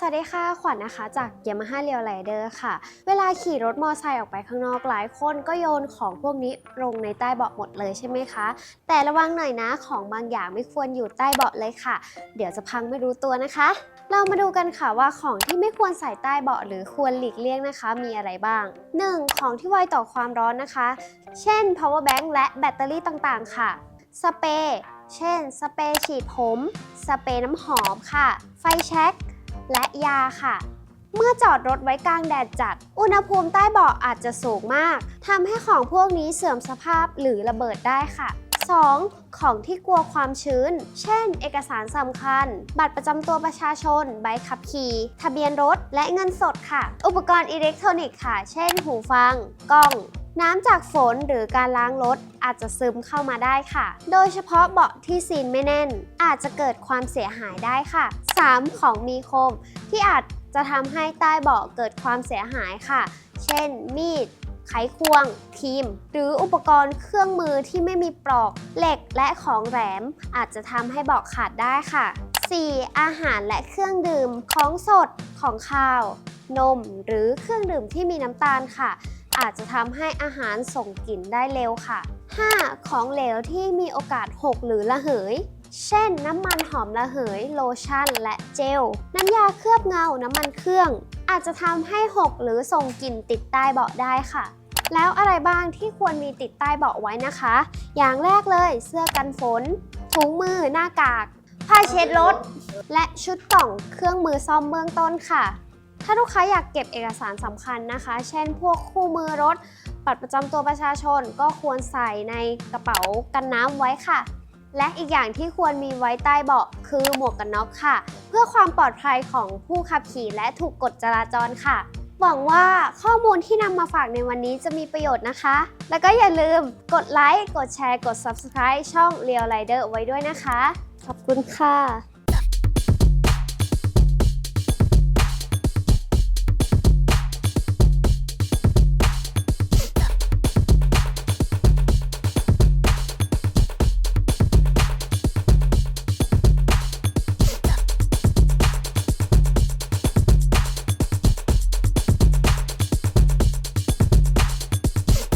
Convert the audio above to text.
สวัสดีค่ะ ขวัญนะคะ จาก Yamaha r e a l Rider ค่ะ เวลาขี่รถมอเตอร์ไซค์ออกไปข้างนอกหลายคนก็โยนของพวกนี้ลงในใต้เบาะหมดเลยใช่ไหมคะ แต่ระวังหน่อยนะ ของบางอย่างไม่ควรอยู่ใต้เบาะเลยค่ะ เดี๋ยวจะพังไม่รู้ตัวนะคะ เรามาดูกันค่ะว่าของที่ไม่ควรใส่ใต้เบาะหรือควรหลีกเลี่ยงนะคะ มีอะไรบ้าง 1. ของที่ไวต่อความร้อนนะคะ เช่น power bank และแบตเตอรี่ต่างๆ ค่ะ สเปรย์ เช่น สเปรย์ฉีดผม สเปรย์น้ำหอมค่ะ ไฟแช็ก และยาค่ะ เมื่อจอดรถไว้กลางแดดจัด อุณหภูมิใต้เบาะอาจจะสูงมากทำให้ของพวกนี้เสื่อมสภาพหรือระเบิดได้ค่ะ 2. ของที่กลัวความชื้น เช่น เอกสารสำคัญ บัตรประจำตัวประชาชน ใบขับขี่ ทะเบียนรถ และเงินสดค่ะ อุปกรณ์อิเล็กทรอนิกส์ค่ะ เช่น หูฟัง กล้อง น้ำจากฝนหรือการล้างรถอาจจะซึมเข้ามาได้ค่ะ โดยเฉพาะเบาะที่ซีนไม่แน่น อาจจะเกิดความเสียหายได้ค่ะ 3. ของมีคม ที่อาจจะทำให้ใต้เบาะเกิดความเสียหายค่ะ เช่น มีด ไขควง ทีม หรืออุปกรณ์เครื่องมือที่ไม่มีปลอก เหล็กและของแหลม อาจจะทำให้เบาะขาดได้ค่ะ 4. อาหารและเครื่องดื่ม ของสด ของข้าว นม หรือเครื่องดื่มที่มีน้ำตาลค่ะ อาจจะทำให้อาหารส่งกลิ่นได้เร็วค่ะ 5. ของเหลวที่มีโอกาสหกหรือระเหย เช่น น้ำมันหอมระเหย โลชั่น และเจล น้ำยาเคลือบเงา น้ำมันเครื่อง อาจจะทำให้หกหรือส่งกลิ่นติดใต้เบาะได้ค่ะ แล้วอะไรบ้างที่ควรมีติดใต้เบาะไว้นะคะ อย่างแรกเลย เสื้อกันฝน ถุงมือ หน้ากาก ผ้าเช็ดรถ และชุดกล่องเครื่องมือซ่อมเบื้องต้นค่ะ ถ้าลูกค้าอยากเก็บเอกสารสำคัญนะคะ เช่น พวกคู่มือรถ บัตรประจำตัวประชาชนก็ควรใส่ในกระเป๋ากันน้ำไว้ค่ะ และอีกอย่างที่ควรมีไว้ใต้เบาะคือหมวกกันน็อกค่ะ เพื่อความปลอดภัยของผู้ขับขี่และถูกกฎจราจรค่ะ หวังว่าข้อมูลที่นำมาฝากในวันนี้จะมีประโยชน์นะคะ แล้วก็อย่าลืมกดไลค์ กดแชร์ กด Subscribe ช่อง Real Rider ไว้ด้วยนะคะ ขอบคุณค่ะ